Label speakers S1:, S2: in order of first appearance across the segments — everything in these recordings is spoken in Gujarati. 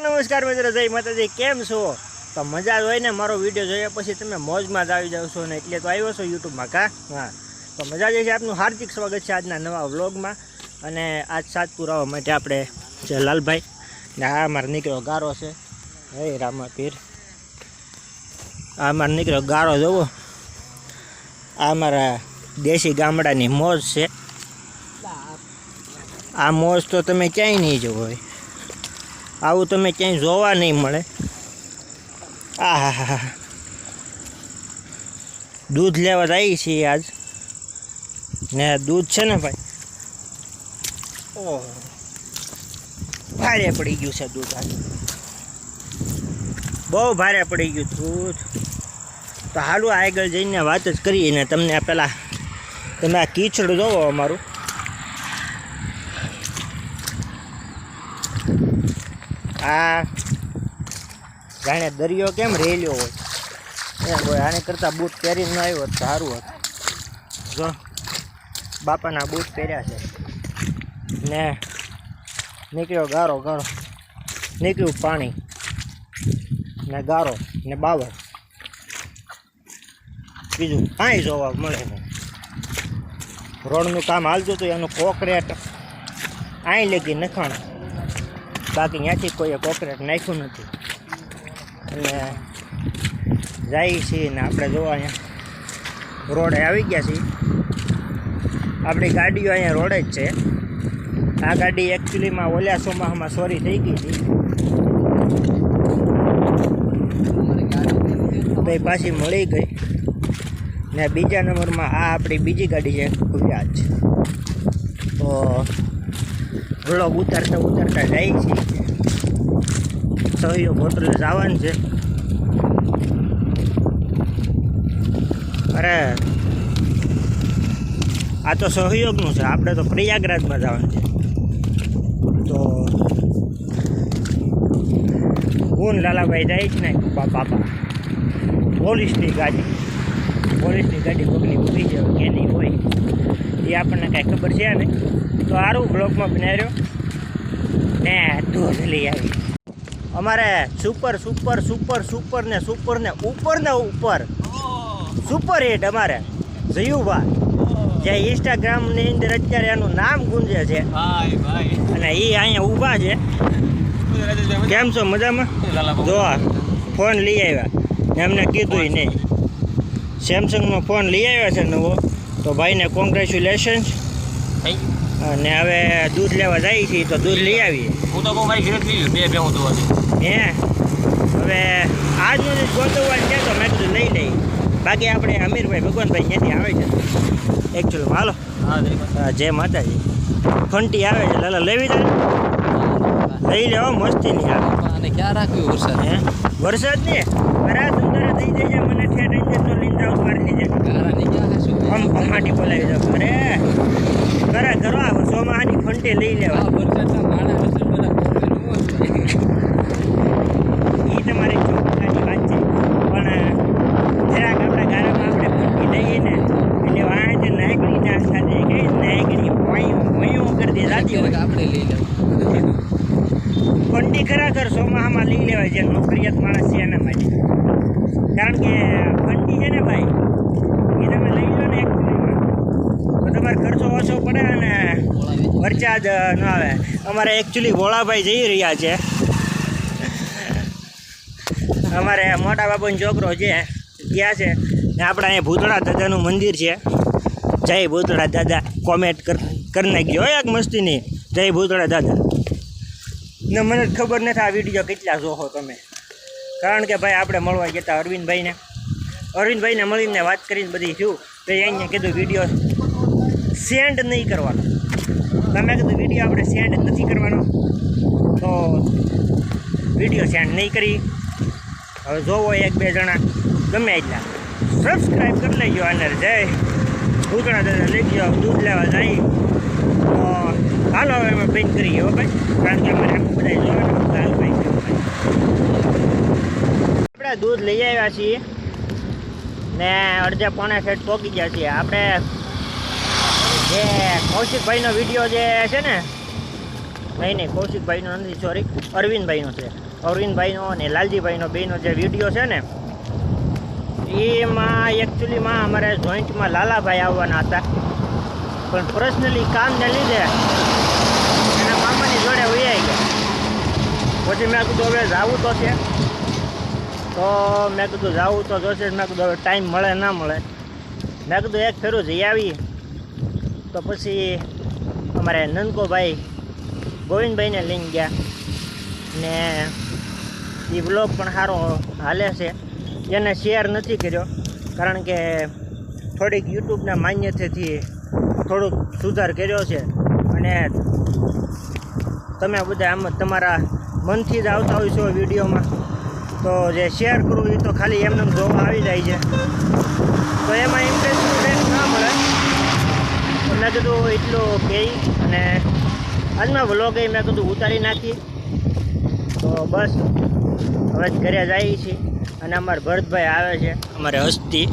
S1: નમસ્કાર મિત્રો, જય માતાજી. કેમ છો? તો મજા જ હોય ને, મારો વીડિયો જોયા પછી તમે મોજમાં જ આવી જાવ છો ને, એટલે તો આવ્યો છો યુટ્યુબમાં કા? હા. તો મજા જે આપનું હાર્દિક સ્વાગત છે આજના નવા વ્લોગમાં. અને આજ સાત પુરાવા માટે આપણે છે લાલભાઈ ને આ મારો નીકળ્યો ગારો છે. હે રામા પીર આ મારો નીકળ્યો ગારો, જોવો. આ મારા દેશી ગામડાની મોજ છે. આ મોજ તો તમે ક્યાંય નહીં જોવો. હોય આવું તમે ક્યાંય જોવા નહીં મળે. આ દૂધ લેવા આવી છીએ આજ. ને દૂધ છે ને ભાઈ? ઓહ. ભારે પડી ગયું છે દૂધ આજ. બહુ ભારે પડી ગયું દૂધ. તો હાલું આગળ જઈને વાત જ કરીએ ને તમને પહેલાં તમે આ કીચડ જોવો અમારું. આ જાણે દરિયો કેમ રેલ્યો હોય? એ હોય આને કરતાં બૂટ પહેરીને ન આવ્યો સારું હોત. જો, બાપાના બૂટ પહેર્યા છે. ને નીકળ્યો ગારો ગારો નીકળ્યું પાણી. ને ગારો, ને બાવર બીજું કાંઈ જોવા મળે નહીં. રોડનું કામ હાલતું હતું, એનું કોકરેટ. અહીં લગી નખાણ. બાકી ત્યાંથી કોઈએ કોકરેટ નાખ્યું નથી. અને જાય છીએ ને આપણે જોવા અહીંયા રોડે આવી ગયા છીએ. આપણી ગાડીઓ અહીંયા રોડે જ છે. આ ગાડી એકચ્યુઅલીમાં ઓલ્યા સોમાહામાં સોરી થઈ ગઈ હતી. ભાઈ પાછી મળી ગઈ. ને બીજા નંબરમાં આ આપણી બીજી ગાડી છે, ગુજરાત તો વ્લોગ ઉતારતા ઉતારતા જાય છે સહયોગ હોટલ જવાનું છે. અરે, આ તો સહયોગનું છે. આપણે તો પ્રયાગરાજમાં જવાનું છે. તો કોણ લાલાભાઈ જાય છે ને બા- બાપા પોલીસની ગાડી. પોલીસની ગાડી પગની ઊભી છે કે નહીં હોય. એ આપણને કાંઈ ખબર છે ને તો સારું બ્લોકમાં બનાવ્યો ને દૂધ લઈ આવી. અમારે સુપર સુપર સુપર સુપર ને સુપર ને ઉપર ને ઉપર. સુપર હિટ અમારે. જયુભા જે ઇન્સ્ટાગ્રામની અંદર અત્યારે એનું નામ ગુંજે છે. અને એ અહીંયા ઊભા છે. કેમ છો મજામાં? જો ફોન લઈ આવ્યા. એમને કીધું નહીં. સેમસંગનો ફોન લઈ આવ્યા છે નવો. તો ભાઈને કોંગ્રેચ્યુલેશન્સ અને હવે દૂધ લેવા જાય છે તો દૂધ લઈ આવીએ.
S2: હું તો મારી ઘરે લઈ. બે હું દોવા
S1: હે? હવે આજનું જે ગોંદવવાનું છે તો મેં કીધું લઈ લઈ બાકી આપણે અમીરભાઈ ભગવાનભાઈ ત્યાંથી આવે છે. એકચ્યુઅલી હાલો.
S2: હા
S1: જય માતાજી. ફંટી આવે છે લાલા લેવી જાય લઈ લેવા મસ્તી નહીં આવે
S3: અને ક્યાં રાખ્યું વરસાદ?
S1: હે? વરસાદ ને? બરાબર સુંદર થઈ જાય મને ઠેર ઇન્જેક્શન જાય તો લીંદા
S3: ગારાની
S1: જાય અમાટી બોલાવી દો અરે. લઈ લેવા. એ તમારે ચોખ્ખાની વાત છે. પણ જરાક આપણા ગારામાં આપણે ફંટી લઈએ ને એટલે વાંચ નાયકડી ના સાથે કઈ નાયકડી પોયું પોયું કરી દે
S3: હોય
S1: હોય.
S3: આપણે લઈ લેવા.
S1: ફંડી ખરાખર સોમાહામાં લઈ લેવાય જે નોકરિયાત માણસ છે એના માટે. કારણ કે ફંડી છે ને ભાઈ એ તમે લઈ લો ને એક તમારે ખર્ચો ઓછો પડે અને વરસાદ ન આવે. અમારે એકચ્યુઅલી ભોળાભાઈ જઈ રહ્યા છે. અમારે મોટા બાપુનો છોકરો છે, ગયા છે. ને આપણે અહીંયા ભૂતળા દાદાનું મંદિર છે. જય ભૂતળા દાદા કોમેન્ટ કર નાખજો એક મસ્તીની. જય ભૂતળા દાદા. ને મને ખબર નથી આ વીડિયો કેટલા જોહો તમે. કારણ કે ભાઈ આપણે મળવા ગયા હતા અરવિંદભાઈને. અરવિંદભાઈને મળીને વાત કરીને બધી થયું. તો અહીંયા કીધું વીડિયો સેન્ડ નહીં કરવાનો. તમે કીધું વીડિયો આપણે સેન્ડ નથી કરવાનો. તો વીડિયો સેન્ડ નહીં કરી. હવે જોવો એક બે જણા. ગમે એટલા. સબસ્ક્રાઈબ કરી લેજો અને જય ભૂતળા દાદા. લઈ ગયો દૂધ લેવા જાય. તો હાલો હવે અમે બંધ કરીએ હો ભાઈ. કારણ કે અમારે આખું બધા જોવાનું. આપણે દૂધ લઈ આવ્યા છીએ. ને અડધા પોણા સેટ પોકી ગયા છીએ. આપણે જે કૌશિકભાઈનો વીડિયો જે છે ને, નહીં નહીં, કૌશિકભાઈનો નથી સોરી અરવિંદભાઈનો છે. અરવિંદભાઈનો અને લાલજીભાઈનો બેનો જે વીડિયો છે ને, એમાં એકચ્યુઅલીમાં અમારે જોઈન્ટમાં લાલાભાઈ આવવાના હતા. પણ પર્સનલી કામને લીધે એના મામાની જોડે વૈયાઈ ગયા. પછી મેં કીધું, હવે જાવું તો છે. તો મેં કીધું, જાવું તો જોશે. મેં કીધું, હવે ટાઈમ મળે, ના મળે. મેં કીધું, એક ફેરું જઈ આવી. તો પછી અમારે નંદકોભાઈ ગોવિંદભાઈને લઈને ગયા. ને એ બ્લોગ પણ સારો હાલે છે. એને શેર નથી કર્યો, કારણ કે થોડીક યુટ્યુબના માન્યતાથી થોડુંક સુધાર કર્યો છે. અને તમે બધા આમ તમારા મનથી જ આવતા હોય છો વિડીયોમાં. તો જે શેર કરવું એ તો ખાલી એમને એમ જોવા આવી જાય છે. તો એમાં ઇન્ટરેસ્ટ કીધું એટલું કહે અને આજના વ્લોગ એ મેં કીધું ઉતારી નાખી તો બસ, હવે જ ઘરે જઈએ છીએ અને અમારા ભરતભાઈ આવે છે અમારે હસ્તી.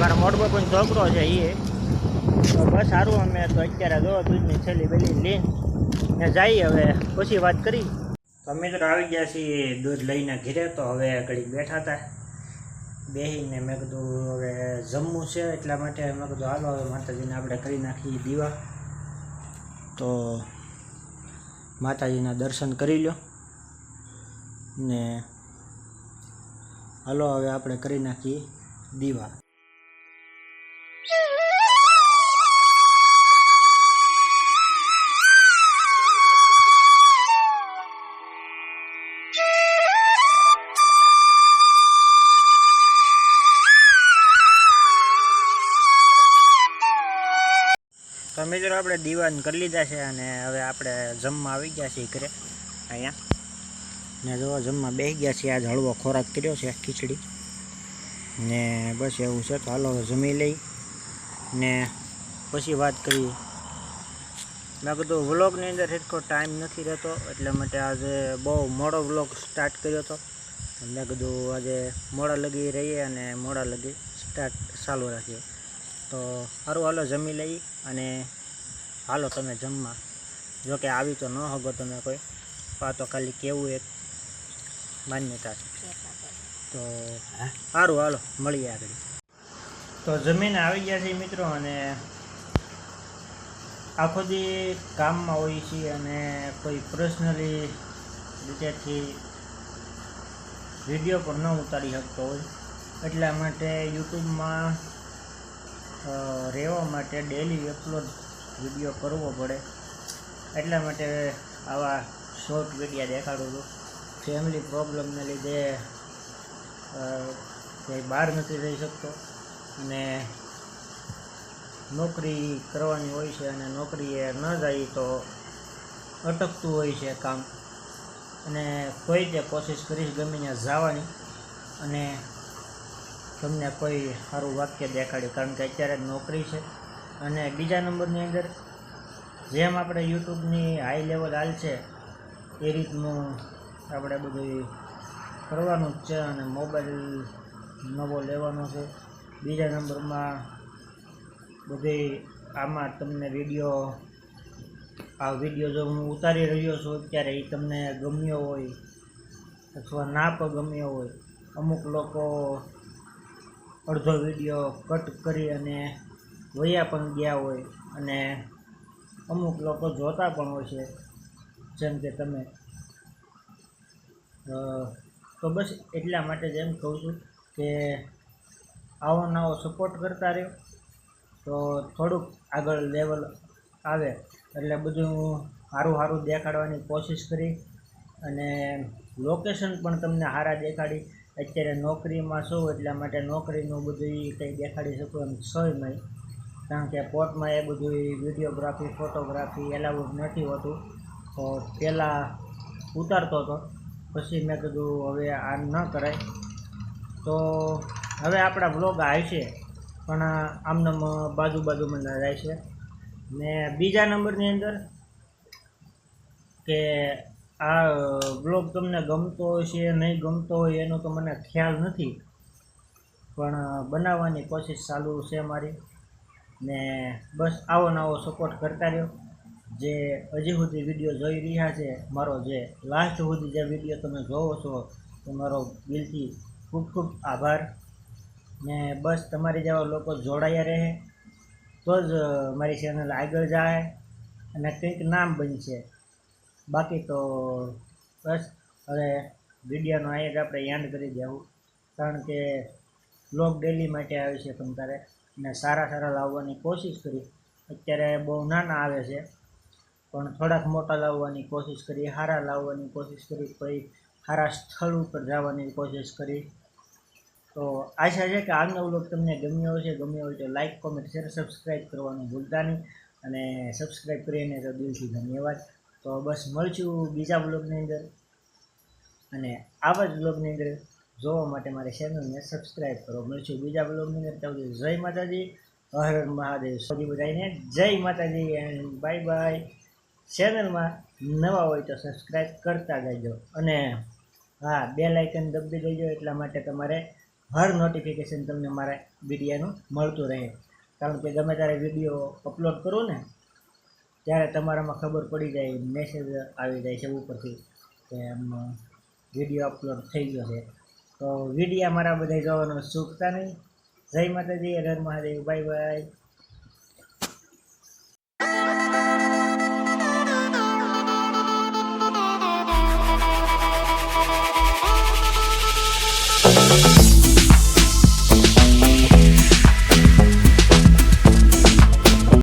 S1: મારા મોટો પણ છોકરો છે એ. તો બસ સારું અમે તો અત્યારે જો દૂધની છેલ્લી બેલી લઈને ને જઈએ હવે. પછી વાત કરી. તો મિત્રો આવી ગયા છીએ દૂધ લઈને ઘીરે, તો હવે ઘડી બેઠા હતા. બેસીને મેં કીધું, હવે જમવું છે એટલા માટે. મેં કીધું, હાલો, હવે માતાજીને આપણે કરી નાખીએ દીવા. તો માતાજીના દર્શન કરી લો ને હાલો, હવે આપણે કરી નાખીએ દીવા. તો મિત્રો આપણે દીવાન કરી લીધા છે અને હવે આપણે જમવા આવી ગયા છીએ ઘરે, અહીંયા. ને જો જમવા બેસી ગયા છીએ, આજ હળવો ખોરાક કર્યો છે, ખીચડી. ને બસ એવું છે, તો હાલો જમી લઈ. ને પછી વાત કરીએ. મેં કીધું વ્લોગની અંદર એટલો ટાઈમ નથી રહેતો, એટલે માટે આજે બહુ મોડો વ્લોગ સ્ટાર્ટ કર્યો હતો. મેં કીધું આજે મોડા લગી રહીએ અને મોડા લગી સ્ટાર્ટ ચાલુ રાખીએ. તો સારું હાલો, જમી લઈ અને હાલો, તમે જમવા. જો કે આવી તો ન હગો તમે કોઈ. આ તો ખાલી કેવું એક માન્યતા છે. તો સારું હાલો, મળીએ આગળ. તો જમીને આવી ગયા છે મિત્રો અને આખો દી કામમાં હોઈએ છીએ અને કોઈ પર્સનલી રીતેથી વીડિયો પણ ન ઉતારી શકતો હોય. એટલા માટે યુટ્યુબમાં રહેવા માટે ડેલી અપલોડ વીડિયો કરવો પડે. એટલા માટે આવા શોર્ટ વિડીયા દેખાડું છું. ફેમિલી પ્રોબ્લેમને લીધે કંઈ બહાર નથી રહી શકતો અને નોકરી કરવાની હોય છે અને નોકરીએ ન જાય તો અટકતું હોય છે કામ. અને કોઈ તે કોશિશ કરીશ ગમે ત્યાં જવાની. અને તમને કોઈ સારું વાક્ય દેખાડ્યું, કારણ કે અત્યારે નોકરી છે. અને બીજા નંબરની અંદર, જેમ આપણે યુટ્યુબની હાઈ લેવલ હાલ છે, એ રીતનું આપણે બધું કરવાનું જ છે અને મોબાઈલ નવો લેવાનો છે. બીજા નંબરમાં બધી આમાં તમને વીડિયો આ વીડિયો જો હું ઉતારી રહ્યો છું અત્યારે એ તમને ગમ્યો હોય અથવા ના પણ ગમ્યો હોય, અમુક લોકો અડધો વીડિયો કટ કરી અને વયા પણ ગયા હોય અને અમુક લોકો જોતા પણ હોય છે, જેમ કે તમે. તો બસ એટલા માટે જ એમ કહું છું કે આવો નવો સપોર્ટ કરતા રહ્યો. તો થોડુંક આગળ લેવલ આવે એટલે બધું સારું સારું દેખાડવાની કોશિશ કરી અને લોકેશન પણ તમને સારા દેખાડી. અત્યારે નોકરીમાં છું, એટલા માટે નોકરીનું બધું એ કંઈ દેખાડી શકું એમ છે નહીં. કારણ કે પોર્ટમાં એ બધું વિડીયોગ્રાફી, ફોટોગ્રાફી એલાઉડ નથી હોતું. તો પહેલાં ઉતારતો હતો, પછી મેં કીધું હવે આ ન કરાય. તો હવે આપણા બ્લોગ છે, પણ આમનામ બાજુ બાજુમાં જાય છે. ને બીજા નંબરની અંદર કે આ બ્લોગ તમને ગમતો છે, નહીં ગમતો હોય, એનો તો મને ખ્યાલ નથી. પણ બનાવવાની કોશિશ ચાલુ છે મારી. ને બસ આવો નવો સપોર્ટ કરતા રહ્યો. જે હજી સુધી વીડિયો જોઈ રહ્યા છે, મારો જે લાસ્ટ સુધી જે વીડિયો તમે જોવો છો તો મારો દિલથી ખૂબ ખૂબ આભાર. ને બસ તમારી જેવા લોકો જોડાયા રહે, તો જ મારી ચેનલ આગળ જાય અને કંઈક નામ બનશે. બાકી તો બસ, હવે વિડીયોનો અહીંયા જ આપણે યાદ કરી દેવું. કારણ કે બ્લોગ ડેલી માટે આવે છે તારે અને સારા સારા લાવવાની કોશિશ કરી. અત્યારે બહુ નાના આવે છે, પણ થોડાક મોટા લાવવાની કોશિશ કરી સારા લાવવાની કોશિશ કરી કોઈ સારા સ્થળ ઉપર જવાની કોશિશ કરી. તો આશા છે કે આજનો વ્લોગ તમને ગમ્યો હશે. ગમ્યો હોય તો લાઈક કોમેન્ટ શેર સબસ્ક્રાઈબ કરવાનું ભૂલતા નહીં. અને સબસ્ક્રાઈબ કરીને તો દિલથી ધન્યવાદ. તો બસ મળશું બીજા બ્લોગની અંદર. અને આવા જ બ્લોગની અંદર જોવા માટે મારી ચેનલને સબસ્ક્રાઈબ કરો. મળશું બીજા બ્લોગની અંદર. ત્યાં સુધી જય માતાજી. હર હર મહાદેવ. સૌથી બધાને જય માતાજી એન્ડ બાય બાય ચેનલમાં નવા હોય તો સબસ્ક્રાઈબ કરતા જજો અને હા બે લાઇકન દબી દેજો એટલા માટે તમારે હર નોટિફિકેશન તમને મારા વિડીયાનું મળતું રહે. કારણ કે ગમે ત્યારે વીડિયો અપલોડ કરું ને ત્યારે તમારામાં ખબર પડી જાય મેસેજ આવી જાય છે ઉપરથી કે એમ વીડિયો અપલોડ થઈ ગયો છે. તો વિડીયા મારા બધા જવાનો ચૂકતા નહીં. જય માતાજી, હર મહાદેવ બાય બાય